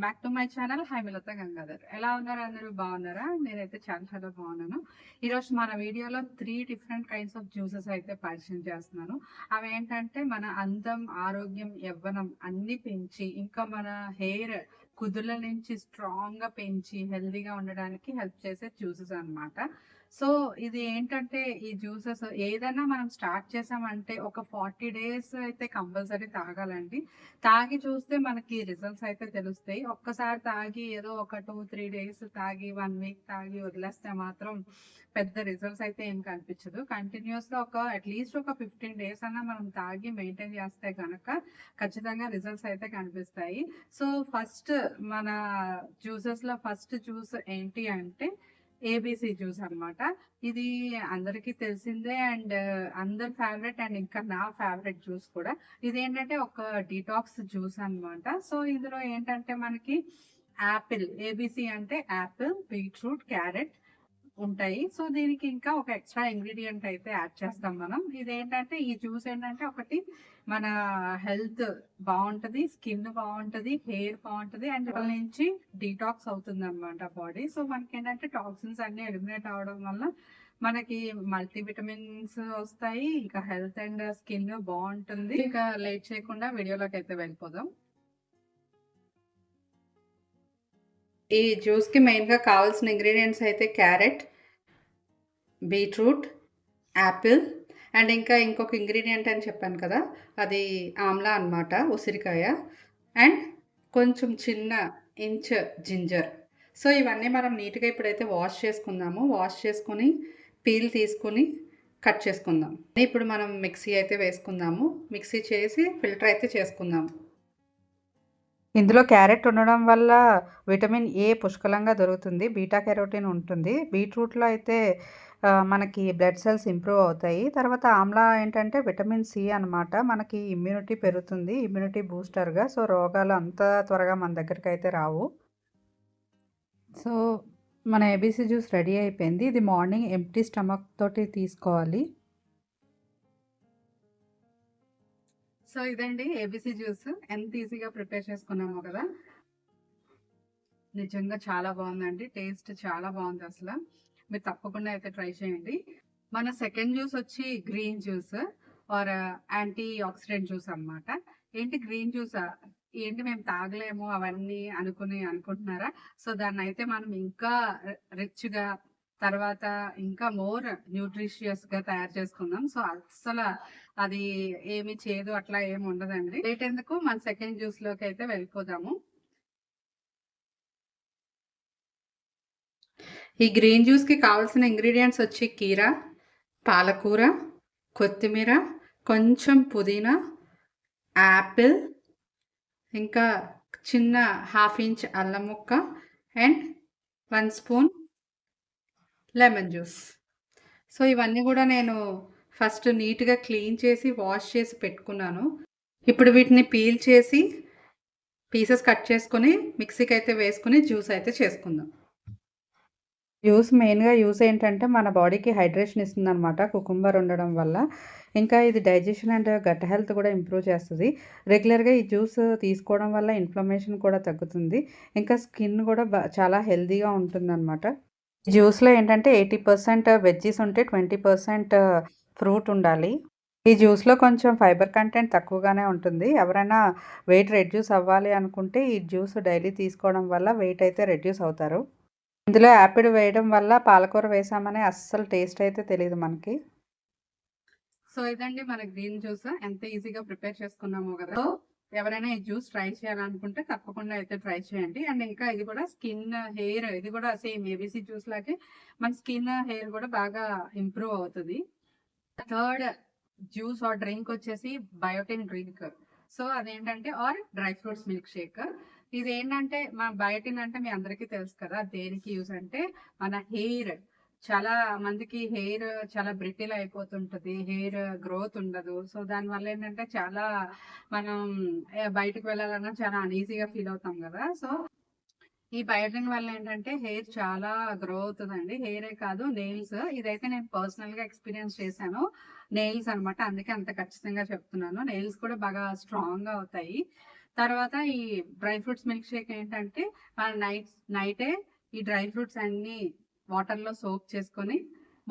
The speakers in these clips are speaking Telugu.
Welcome back to my channel Haimalatha Gangadhar ఎలా ఉన్నారు అందరూ? బాగున్నారా? నేనైతే చాలా చాలా బాగున్నాను. ఈరోజు మన వీడియోలో three different kinds of juices అయితే పరిచయం చేస్తున్నాను. అవి ఏంటంటే మన అందం ఆరోగ్యం యవ్వనం అన్ని పెంచి ఇంకా మన హెయిర్ కుదుల నుంచి స్ట్రాంగ్గా పెంచి హెల్దీగా ఉండడానికి హెల్ప్ చేసే జ్యూసెస్ అనమాట సో ఇది ఏంటంటే ఈ జ్యూసెస్ ఏదైనా మనం స్టార్ట్ చేసామంటే ఒక ఫార్టీ డేస్ అయితే కంపల్సరీ తాగాలండి. తాగి చూస్తే మనకి రిజల్ట్స్ అయితే తెలుస్తాయి. ఒక్కసారి తాగి ఏదో ఒక టూ త్రీ డేస్ తాగి వన్ వీక్ తాగి వదిలేస్తే మాత్రం పెద్ద రిజల్ట్స్ అయితే ఏం కనిపించదు. కంటిన్యూస్గా ఒక అట్లీస్ట్ ఒక ఫిఫ్టీన్ డేస్ అన్నా మనం తాగి మెయింటైన్ చేస్తే కనుక ఖచ్చితంగా రిజల్ట్స్ అయితే కనిపిస్తాయి. సో ఫస్ట్ మన జ్యూసెస్లో ఫస్ట్ జ్యూస్ ఏంటి అంటే ఏబీసీ జ్యూస్ అన్నమాట. ఇది అందరికీ తెలిసిందే అండ్ అందరి ఫేవరెట్ అండ్ ఇంకా నా ఫేవరెట్ జ్యూస్ కూడా. ఇది ఏంటంటే ఒక డిటాక్స్ జ్యూస్ అన్నమాట. సో ఇందులో ఏంటంటే మనకి యాపిల్ ఏబీసీ అంటే యాపిల్ బీట్రూట్ క్యారెట్ ఉంటాయి. సో దీనికి ఇంకా ఒక ఎక్స్ట్రా ఇంగ్రీడియంట్ అయితే యాడ్ చేస్తాం మనం. ఇది ఏంటంటే ఈ జ్యూస్ ఏంటంటే ఒకటి మన హెల్త్ బాగుంటుంది స్కిన్ బాగుంటుంది హెయిర్ బాగుంటుంది అండ్ వాళ్ళ నుంచి డీటాక్స్ అవుతుంది అనమాట బాడీ. సో మనకి ఏంటంటే టాక్సిన్స్ అన్ని ఎలిమినేట్ అవడం వల్ల మనకి మల్టీ విటమిన్స్ వస్తాయి ఇంకా హెల్త్ అండ్ స్కిన్ బాగుంటుంది. ఇంకా లేట్ చేయకుండా వీడియోలోకి అయితే వెళ్ళిపోదాం. ఈ జ్యూస్కి మెయిన్గా కావాల్సిన ఇంగ్రీడియంట్స్ అయితే క్యారెట్ బీట్రూట్ యాపిల్ అండ్ ఇంకా ఇంకొక ఇంగ్రీడియంట్ అని చెప్పాను కదా అది ఆమ్లా అన్నమాట ఉసిరికాయ అండ్ కొంచెం చిన్న ఇంచ్ జింజర్. సో ఇవన్నీ మనం నీట్గా ఇప్పుడైతే వాష్ చేసుకుందాము. వాష్ చేసుకొని పీల్ తీసుకొని కట్ చేసుకుందాం. ఇప్పుడు మనం మిక్సీ అయితే వేసుకుందాము. మిక్సీ చేసి ఫిల్టర్ అయితే చేసుకుందాము. ఇందులో క్యారెట్ ఉండడం వల్ల విటమిన్ ఏ పుష్కలంగా దొరుకుతుంది. బీటా కెరోటిన్ ఉంటుంది. బీట్రూట్లో అయితే మనకి బ్లడ్ సెల్స్ ఇంప్రూవ్ అవుతాయి. తర్వాత ఆమ్లా ఏంటంటే విటమిన్ సి అనమాట మనకి ఇమ్యూనిటీ పెరుగుతుంది. ఇమ్యూనిటీ బూస్టర్గా. సో రోగాలు అంత త్వరగా మన దగ్గరికి అయితే రావు. సో మన ఏబీసీ జ్యూస్ రెడీ అయిపోయింది. ఇది మార్నింగ్ ఎంటీ స్టమక్ తోటి తీసుకోవాలి. సో ఇదండి ఏబీసీ జ్యూస్. ఎంత ఈజీగా ప్రిపేర్ చేసుకున్నామో కదా. నిజంగా చాలా బాగుందండి. టేస్ట్ చాలా బాగుంది అసలు. మీరు తప్పకుండా అయితే ట్రై చేయండి. మన సెకండ్ జ్యూస్ వచ్చి green juice or antioxidant juice అన్నమాట. ఏంటి గ్రీన్ జ్యూస్? ఏంటి మేము తాగలేము అవన్నీ అనుకుని అనుకుంటున్నారా? సో దాన్ని అయితే మనం ఇంకా రిచ్గా తర్వాత ఇంకా మోర్ న్యూట్రిషియస్గా తయారు చేసుకుందాం. సో అస్సలు అది ఏమి చేదు అట్లా ఏమి ఉండదండి. లేట్ ఎందుకు? మన సెకండ్ జ్యూస్లోకి అయితే వెళ్ళిపోదాము. ఈ గ్రీన్ జ్యూస్కి కావాల్సిన ఇంగ్రీడియంట్స్ వచ్చి కీర పాలకూర కొత్తిమీర కొంచెం పుదీనా యాపిల్ ఇంకా చిన్న హాఫ్ ఇంచ్ అల్లం ముక్క and one spoon lemon juice so ఇవన్నీ కూడా నేను ఫస్ట్ నీట్గా క్లీన్ చేసి వాష్ చేసి పెట్టుకున్నాను. ఇప్పుడు వీటిని పీల్ చేసి పీసెస్ కట్ చేసుకొని మిక్సీకి అయితే వేసుకుని జ్యూస్ అయితే చేసుకుందాం. జ్యూస్ మెయిన్గా యూస్ ఏంటంటే మన బాడీకి హైడ్రేషన్ ఇస్తుంది అనమాట కుకుంబర్ ఉండడం వల్ల. ఇంకా ఇది డైజెషన్ అండ్ గట్ హెల్త్ కూడా ఇంప్రూవ్ చేస్తుంది. రెగ్యులర్గా ఈ జ్యూస్ తీసుకోవడం వల్ల ఇన్ఫ్లమేషన్ కూడా తగ్గుతుంది. ఇంకా స్కిన్ కూడా చాలా హెల్తీగా ఉంటుంది అనమాట జ్యూస్లో ఏంటంటే ఎయిటీ పర్సెంట్ వెజ్జీస్ ఉంటే ట్వంటీ పర్సెంట్ ఫ్రూట్ ఉండాలి. ఈ జ్యూస్లో కొంచెం ఫైబర్ కంటెంట్ తక్కువగానే ఉంటుంది. ఎవరైనా వెయిట్ రెడ్యూస్ అవ్వాలి అనుకుంటే ఈ జ్యూస్ డైలీ తీసుకోవడం వల్ల వెయిట్ అయితే రెడ్యూస్ అవుతారు. ఇందులో యాపిడ్ వేయడం వల్ల పాలకూర వేసామనే అస్సలు టేస్ట్ అయితే తెలియదు మనకి. సో ఇదండి మన గ్రీన్ జ్యూస్. ఎంత ఈజీగా ప్రిపేర్ చేసుకున్నామో కదా. సో ఎవరైనా ఈ జ్యూస్ ట్రై చేయాలనుకుంటే తప్పకుండా అయితే ట్రై చేయండి. అండ్ ఇంకా ఇది కూడా స్కిన్ హెయిర్ ఇది కూడా సేమ్ ఏబీసీ జ్యూస్ లాగే మన స్కిన్ హెయిర్ కూడా బాగా ఇంప్రూవ్ అవుతుంది. థర్డ్ జ్యూస్ ఆర్ డ్రింక్ వచ్చేసి బయోటిన్ డ్రింక్. సో అదేంటంటే or dry fruits milk shake ఇది ఏంటంటే మా బయోటిన్ అంటే మీ అందరికీ తెలుసు కదా దేనికి యూస్ అంటే మన హెయిర్. చాలా మందికి హెయిర్ చాలా బ్రిటిల్ అయిపోతుంటది హెయిర్ గ్రోత్ ఉండదు. సో దాని వల్ల ఏంటంటే చాలా మనం బయటకు వెళ్ళాలన్నా చాలా అన్ఈజీగా ఫీల్ అవుతాం కదా. సో ఈ బయోటిన్ వల్ల ఏంటంటే హెయిర్ చాలా గ్రో అవుతుందండి. హెయిరే కాదు నెయిల్స్. ఇదైతే నేను పర్సనల్గా ఎక్స్పీరియన్స్ చేశాను. నెయిల్స్ అనమాట అందుకే అంత ఖచ్చితంగా చెప్తున్నాను. నెయిల్స్ కూడా బాగా స్ట్రాంగ్గా అవుతాయి. తర్వాత ఈ డ్రై ఫ్రూట్స్ మిల్క్ షేక్ ఏంటంటే నైట్ నైటే ఈ డ్రై ఫ్రూట్స్ అన్ని వాటర్లో సోప్ చేసుకొని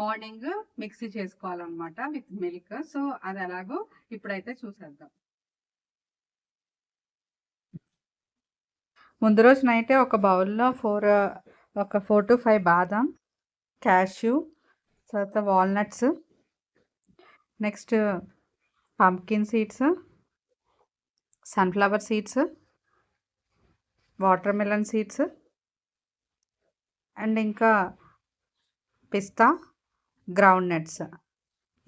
మార్నింగ్ మిక్సీ చేసుకోవాలన్నమాట విత్ మిల్క్. సో అది ఎలాగో ఇప్పుడైతే చూసేద్దాం. ముందు రోజు నైటే ఒక బౌల్లో ఫోర్ ఒక ఫోర్ టు ఫైవ్ బాదం క్యాష్యూ తర్వాత walnuts next pumpkin seeds sunflower seeds watermelon seeds and ఇంకా పిస్తా గ్రౌండ్ నట్స్.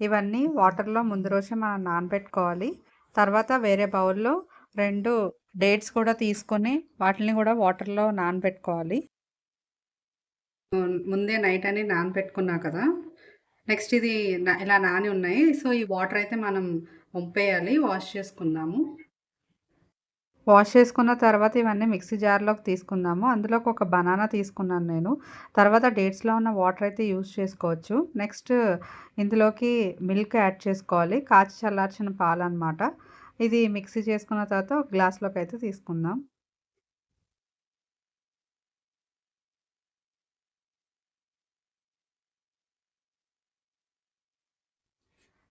ఇవన్నీ వాటర్లో ముందు రోజే మనం నానబెట్టుకోవాలి. తర్వాత వేరే బౌల్లో రెండు డేట్స్ కూడా తీసుకొని వాటిని కూడా వాటర్లో నానబెట్టుకోవాలి. ముందే నైట్ అని నానబెట్టుకున్నా కదా నెక్స్ట్ ఇది ఇలా నాని ఉన్నాయి. సో ఈ వాటర్ అయితే మనం వంపేయాలి వాష్ చేసుకుందాము. వాష్ చేసుకున్న తర్వాత ఇవన్నీ మిక్సీ జార్లోకి తీసుకుందాము. అందులోకి ఒక బనానా తీసుకున్నాను నేను. తర్వాత డేట్స్లో ఉన్న వాటర్ అయితే యూస్ చేసుకోవచ్చు. నెక్స్ట్ ఇందులోకి మిల్క్ యాడ్ చేసుకోవాలి. కాచి చల్లార్చిన పాలు అనమాట ఇది మిక్సీ చేసుకున్న తర్వాత ఒక గ్లాస్లోకి అయితే తీసుకుందాం.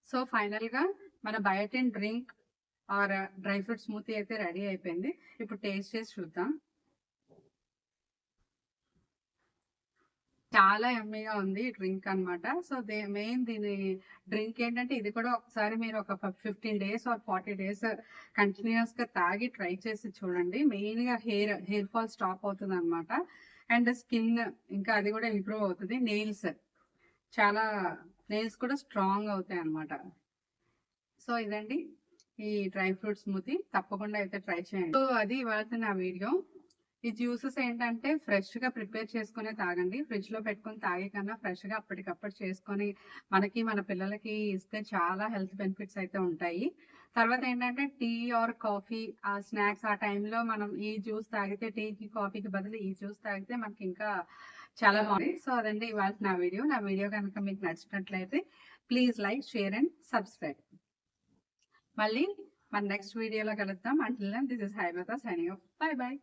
సో ఫైనల్గా మన biotin drink or dry fruit smoothie అయితే రెడీ అయిపోయింది. ఇప్పుడు టేస్ట్ చేసి చూద్దాం. చాలా ఎమ్మీగా ఉంది డ్రింక్ అన్నమాట. సో దే మెయిన్ దీని డ్రింక్ ఏంటంటే ఇది కూడా ఒకసారి మీరు ఒక fifteen days or forty days కంటిన్యూస్గా తాగి ట్రై చేసి చూడండి. మెయిన్గా హెయిర్ హెయిర్ ఫాల్ స్టాప్ అవుతుంది అనమాట అండ్ స్కిన్ ఇంకా అది కూడా ఇంప్రూవ్ అవుతుంది. నెయిల్స్ చాలా నెయిల్స్ కూడా స్ట్రాంగ్ అవుతాయి అన్నమాట. సో ఇదండి ఈ డ్రై ఫ్రూట్ స్మూతీ. తప్పకుండా అయితే ట్రై చేయండి. సో అది ఇవాళ నా వీడియో. ఈ జ్యూసెస్ ఏంటంటే ఫ్రెష్గా ప్రిపేర్ చేసుకునే తాగండి. ఫ్రిడ్జ్లో పెట్టుకొని తాగే కన్నా ఫ్రెష్గా అప్పటికప్పుడు చేసుకొని మనకి మన పిల్లలకి ఇస్తే చాలా హెల్త్ బెనిఫిట్స్ అయితే ఉంటాయి. తర్వాత ఏంటంటే టీ ఆర్ కాఫీ ఆ స్నాక్స్ ఆ టైంలో మనం ఈ జ్యూస్ తాగితే టీకి కాఫీకి బదులు ఈ జ్యూస్ తాగితే మనకి ఇంకా చాలా బాగుంది. సో అదండి ఇవాళ నా వీడియో. నా వీడియో కనుక మీకు నచ్చినట్లయితే please like share and subscribe. మళ్ళీ మన నెక్స్ట్ వీడియోలో కలుద్దాం. అంటే this is Haimatha signing off bye bye